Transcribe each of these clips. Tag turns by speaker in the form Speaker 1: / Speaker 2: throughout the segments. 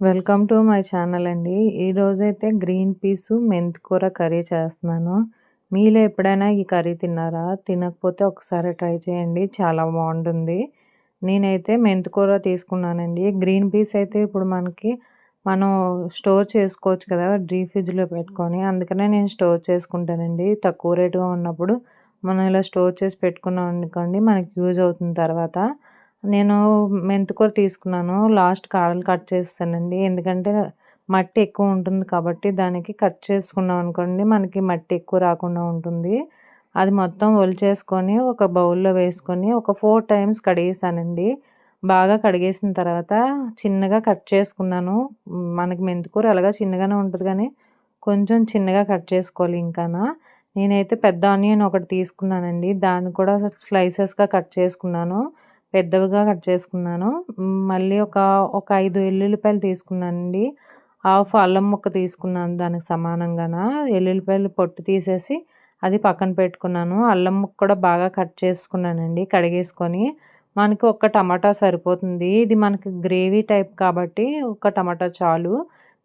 Speaker 1: Welcome to my channel అండి. ఈరోజైతే green peas మెంతి కూర కర్రీ చేస్తున్నాను. మీలో ఎప్పుడైనా ఈ కర్రీ తిన్నారా? తినకపోతే ఒకసారి ట్రై చేయండి. చాలా బాగుంటుంది. నేనైతే మెంతి కూర తీసుకున్నానండి. గ్రీన్ పీస్ అయితే ఇప్పుడు మనకి మనం స్టోర్ చేసుకోవచ్చు కదా డీ ఫ్రిడ్జ్లో పెట్టుకొని. అందుకనే నేను స్టోర్ చేసుకుంటానండి. తక్కువ రేటుగా ఉన్నప్పుడు మనం ఇలా స్టోర్ చేసి పెట్టుకున్నాం అనుకోండి మనకి యూజ్ అవుతుంది తర్వాత. నేను మెంతికూర తీసుకున్నాను. లాస్ట్ కాడలు కట్ చేస్తానండి. ఎందుకంటే మట్టి ఎక్కువ ఉంటుంది కాబట్టి దానికి కట్ చేసుకున్నాం అనుకోండి మనకి మట్టి ఎక్కువ రాకుండా ఉంటుంది. అది మొత్తం ఒలిచేసుకొని ఒక బౌల్లో వేసుకొని ఒక ఫోర్ టైమ్స్ కడిగేసానండి బాగా కడిగేసిన తర్వాత చిన్నగా కట్ చేసుకున్నాను. మనకి మెంతికూర అలాగా చిన్నగానే ఉంటుంది కానీ కొంచెం చిన్నగా కట్ చేసుకోవాలి ఇంకానా. నేనైతే పెద్ద ఆనియన్ ఒకటి తీసుకున్నానండి. దాన్ని కూడా స్లైసెస్గా కట్ చేసుకున్నాను. పెద్దవిగా కట్ చేసుకున్నాను. మళ్ళీ ఒక ఒక ఐదు ఎల్లుల్లిపాయలు తీసుకున్నానండి. హాఫ్ అల్లం ముక్క తీసుకున్నాను దానికి సమానంగాన. ఎల్లుల్లిపాయలు పొట్టు తీసేసి అది పక్కన పెట్టుకున్నాను. అల్లం ముక్క కూడా బాగా కట్ చేసుకున్నానండి కడిగేసుకొని. మనకి ఒక్క టమాటా సరిపోతుంది. ఇది మనకి గ్రేవీ టైప్ కాబట్టి ఒక టమాటా చాలు.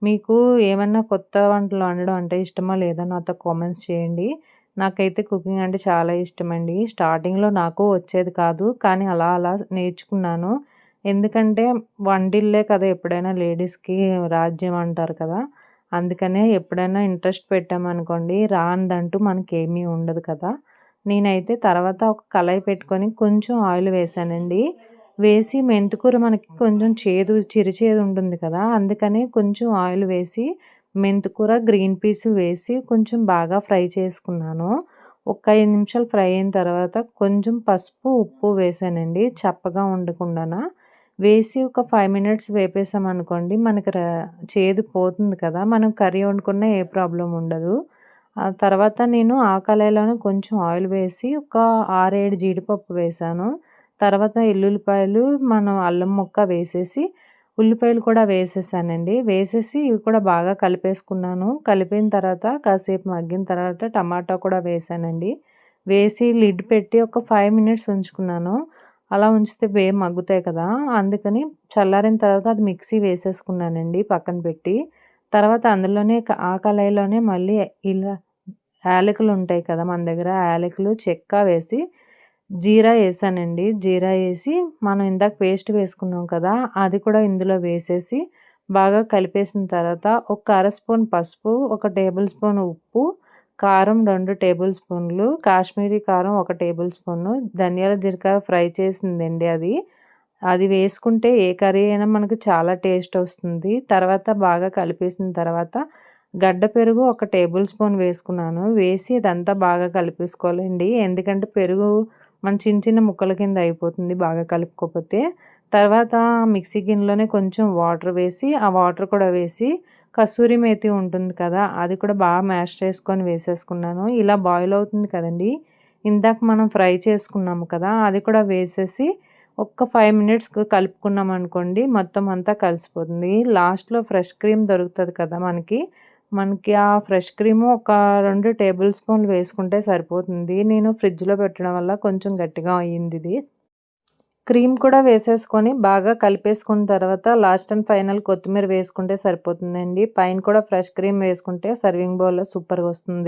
Speaker 1: మీకు ఏమన్నా కొత్త వంటలు వండడం అంటే ఇష్టమా లేదా నాతో కామెంట్స్ చేయండి. నాకైతే కుకింగ్ అంటే చాలా ఇష్టం అండి స్టార్టింగ్లో నాకు వచ్చేది కాదు కానీ అలా అలా నేర్చుకున్నాను. ఎందుకంటే వంటిల్లే కదా ఎప్పుడైనా లేడీస్కి రాజ్యం అంటారు కదా. అందుకనే ఎప్పుడైనా ఇంట్రెస్ట్ పెట్టామనుకోండి రానిదంటూ మనకి ఉండదు కదా. నేనైతే తర్వాత ఒక కళాయి పెట్టుకొని కొంచెం ఆయిల్ వేసానండి. వేసి మెంతుకూర మనకి కొంచెం చేదు చిరిచేదు ఉంటుంది కదా అందుకని కొంచెం ఆయిల్ వేసి మెంతికూర గ్రీన్ పీస్ వేసి కొంచెం బాగా ఫ్రై చేసుకున్నాను. ఒక ఐదు నిమిషాలు ఫ్రై అయిన తర్వాత కొంచెం పసుపు ఉప్పు వేసానండి చప్పగా ఉండకుండా వేసి ఒక ఫైవ్ మినిట్స్ వేపేసామనుకోండి మనకి చేదు పోతుంది కదా మనం కర్రీ వండుకున్న ఏ ప్రాబ్లం ఉండదు. ఆ తర్వాత నేను ఆ కళాయిలోనే కొంచెం ఆయిల్ వేసి ఒక ఆరేడు జీడిపప్పు వేసాను. తర్వాత ఎల్లుల్లిపాయలు మనం అల్లం ముక్క వేసేసి ఉల్లిపాయలు కూడా వేసేసానండి. వేసేసి ఇవి కూడా బాగా కలిపేసుకున్నాను. కలిపిన తర్వాత కాసేపు మగ్గిన తర్వాత టమాటా కూడా వేసానండి. వేసి లిడ్ పెట్టి ఒక ఫైవ్ మినిట్స్ ఉంచుకున్నాను. అలా ఉంచితే బే మగ్గుతాయి కదా. అందుకని చల్లారిన తర్వాత అది మిక్సీ వేసేసుకున్నానండి పక్కన పెట్టి. తర్వాత అందులోనే ఆ కళాయిలోనే మళ్ళీ ఇలా యాలకులు ఉంటాయి కదా మన దగ్గర యాలకులు చెక్క వేసి జీరా వేసానండి జీరా వేసి మనం ఇందాక పేస్ట్ వేసుకున్నాం కదా అది కూడా ఇందులో వేసేసి బాగా కలిపేసిన తర్వాత ఒక అర స్పూన్ పసుపు ఒక టేబుల్ స్పూన్ ఉప్పు కారం రెండు టేబుల్ స్పూన్లు కాశ్మీరీ కారం ఒక టేబుల్ స్పూన్ ధనియాల జీలకర్ర ఫ్రై చేసిందండి అది. అది వేసుకుంటే ఏ కర్రీ అయినా మనకు చాలా టేస్ట్ వస్తుంది. తర్వాత బాగా కలిపేసిన తర్వాత గడ్డ పెరుగు ఒక టేబుల్ స్పూన్ వేసుకున్నాను. వేసి అదంతా బాగా కలిపేసుకోవాలండి. ఎందుకంటే పెరుగు మన చిన్న చిన్న ముక్కల కింద అయిపోతుంది బాగా కలుపుకోకపోతే. తర్వాత మిక్సీ గిన్నెలోనే కొంచెం వాటర్ వేసి ఆ వాటర్ కూడా వేసి కస్తూరి మేతి ఉంటుంది కదా అది కూడా బాగా మ్యాష్ చేసుకొని వేసేసుకున్నాను. ఇలా బాయిల్ అవుతుంది కదండి. ఇందాక మనం ఫ్రై చేసుకున్నాము కదా అది కూడా వేసేసి ఒక్క ఫైవ్ మినిట్స్ కలుపుకున్నాం అనుకోండి మొత్తం అంతా కలిసిపోతుంది. లాస్ట్లో ఫ్రెష్ క్రీమ్ దొరుకుతుంది కదా మనకి మనకి ఆ ఫ్రెష్ క్రీము ఒక రెండు టేబుల్ స్పూన్లు వేసుకుంటే సరిపోతుంది. నేను ఫ్రిడ్జ్లో పెట్టడం వల్ల కొంచెం గట్టిగా అయ్యింది ఇది. క్రీమ్ కూడా వేసేసుకొని బాగా కలిపేసుకున్న తర్వాత లాస్ట్ అండ్ ఫైనల్ కొత్తిమీర వేసుకుంటే సరిపోతుందండి. పైన కూడా ఫ్రెష్ క్రీమ్ వేసుకుంటే సర్వింగ్ బౌల్లో సూపర్గా వస్తుంది.